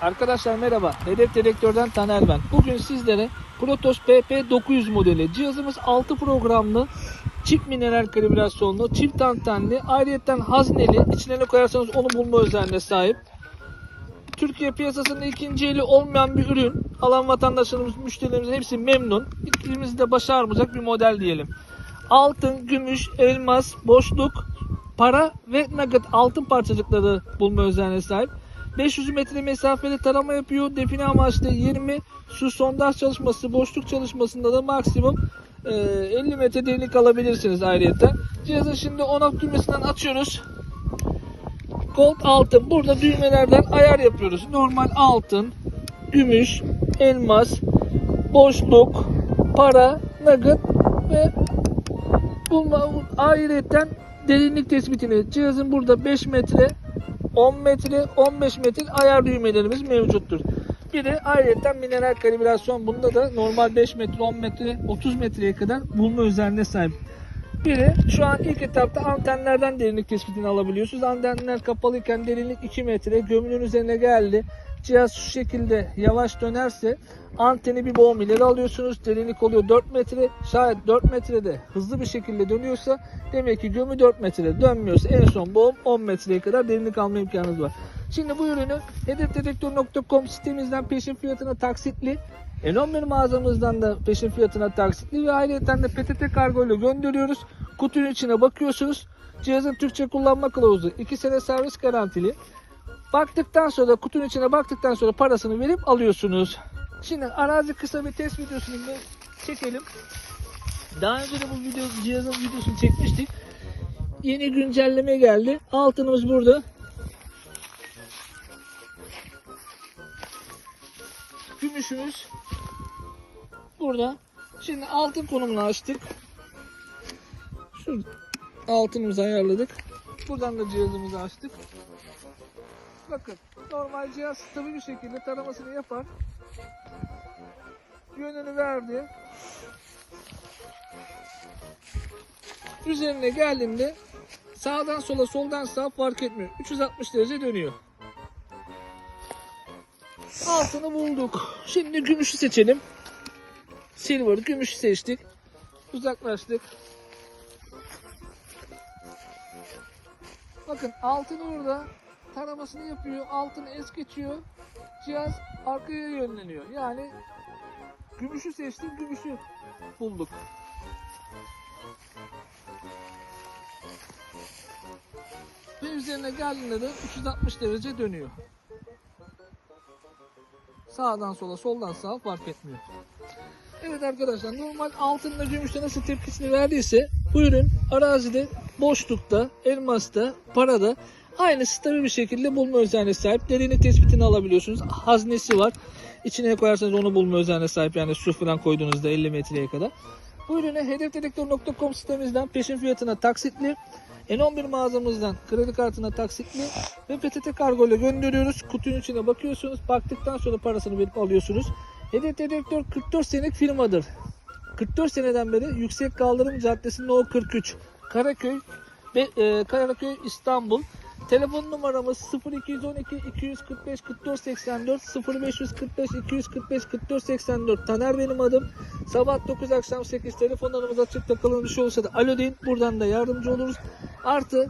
Arkadaşlar merhaba. Hedef Dedektör'den Taner ben. Bugün sizlere Protos PP900 modeli cihazımız 6 programlı çift mineral kalibrasyonlu, çift antenli, ayrıyeten hazneli, içine ne koyarsanız onu bulma özelliğine sahip. Türkiye piyasasında ikinci eli olmayan bir ürün. Alan vatandaşlarımız, müşterilerimiz hepsi memnun. İkimizde başarmayacak bir model diyelim. Altın, gümüş, elmas, boşluk, para ve nugget altın parçacıkları bulma özelliğine sahip. 500 metre mesafeli tarama yapıyor. Define amaçlı 20 su sondaj çalışması, boşluk çalışmasında da maksimum e, 50 metre derinlik alabilirsiniz ayrıca. Cihazın şimdi on-off düğmesinden açıyoruz. Gold altın. Burada düğmelerden ayar yapıyoruz. Normal altın, gümüş, elmas, boşluk, para, nugget ve bulma ayrıca derinlik tespitini cihazın burada 5 metre 10 metre 15 metre ayar düğmelerimiz mevcuttur. Bir de ayrıca mineral kalibrasyon bunda da normal 5 metre 10 metre 30 metreye kadar bulma özelliğine sahip. Biri şu an ilk etapta antenlerden derinlik tespitini alabiliyorsunuz. Antenler kapalıyken derinlik 2 metre gömünün üzerine geldi. Cihaz şu şekilde yavaş dönerse anteni bir boğum ileri alıyorsunuz. Derinlik oluyor 4 metre. Şayet 4 metrede hızlı bir şekilde dönüyorsa demek ki gömü 4 metrede dönmüyorsa en son boğum 10 metreye kadar derinlik alma imkanınız var. Şimdi bu ürünü hedefdedektör.com sitemizden peşin fiyatına taksitli Elon mağazamızdan da peşin fiyatına taksitli ve ayrıca de PTT kargo ile gönderiyoruz. Kutunun içine bakıyorsunuz. Cihazın Türkçe kullanma kılavuzu 2 sene servis garantili. Baktıktan sonra kutunun içine baktıktan sonra parasını verip alıyorsunuz. Şimdi arazi kısa bir test videosunu çekelim. Daha önce de bu video cihazın videosunu çekmiştik. Yeni güncelleme geldi. Altınımız burada. Gümüşümüz burada. Şimdi altın konumunu açtık. Şu altınımızı ayarladık. Buradan da cihazımızı açtık. Bakın normal cihaz stabil bir şekilde taramasını yapar. Yönünü verdi. Üzerine geldiğimde sağdan sola soldan sağa fark etmiyor. 360 derece dönüyor. Altını bulduk. Şimdi gümüşü seçelim. Silver gümüşü seçtik. Uzaklaştık. Bakın altın orada taramasını yapıyor. Altını es geçiyor. Cihaz arkaya yönleniyor. Yani gümüşü seçtik. Gümüşü bulduk. Ve üzerine geldiğinde de 360 derece dönüyor. Sağdan sola, soldan sağa fark etmiyor. Evet arkadaşlar normal altınla gümüşte nasıl tepkisini verdiyse bu ürün arazide, boşlukta, elmasta, parada aynı stabil bir şekilde bulma özelliğine sahip. Derinlik tespitini alabiliyorsunuz. Haznesi var. İçine koyarsanız onu bulma özelliğine sahip. Yani su falan koyduğunuzda 50 metreye kadar. Bu ürünü hedefdedektör.com sitemizden peşin fiyatına taksitli, N11 mağazamızdan kredi kartına taksitli ve PTT kargo ile gönderiyoruz. Kutunun içine bakıyorsunuz. Baktıktan sonra parasını verip alıyorsunuz. Hedef Dedektör 44 senelik firmadır. 44 seneden beri Yüksek Kaldırım Caddesi No 43 Karaköy ve e, Karaköy İstanbul. Telefon numaramız 0212 245 44 84 0545 245 44 84 Taner benim adım. Sabah 9 akşam 8 telefonlarımız açık takılan bir şey olursa da alo deyin. Buradan da yardımcı oluruz. Artı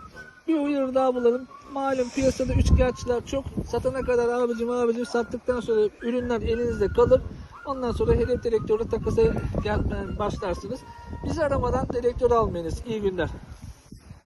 bir uyarı daha bulalım. Malum piyasada üçkağıtçılar çok. Satana kadar abicim abicim sattıktan sonra ürünler elinizde kalır. Ondan sonra hedef direktörü takasa gelmeye başlarsınız. Bizi aramadan direktör almayınız. İyi günler.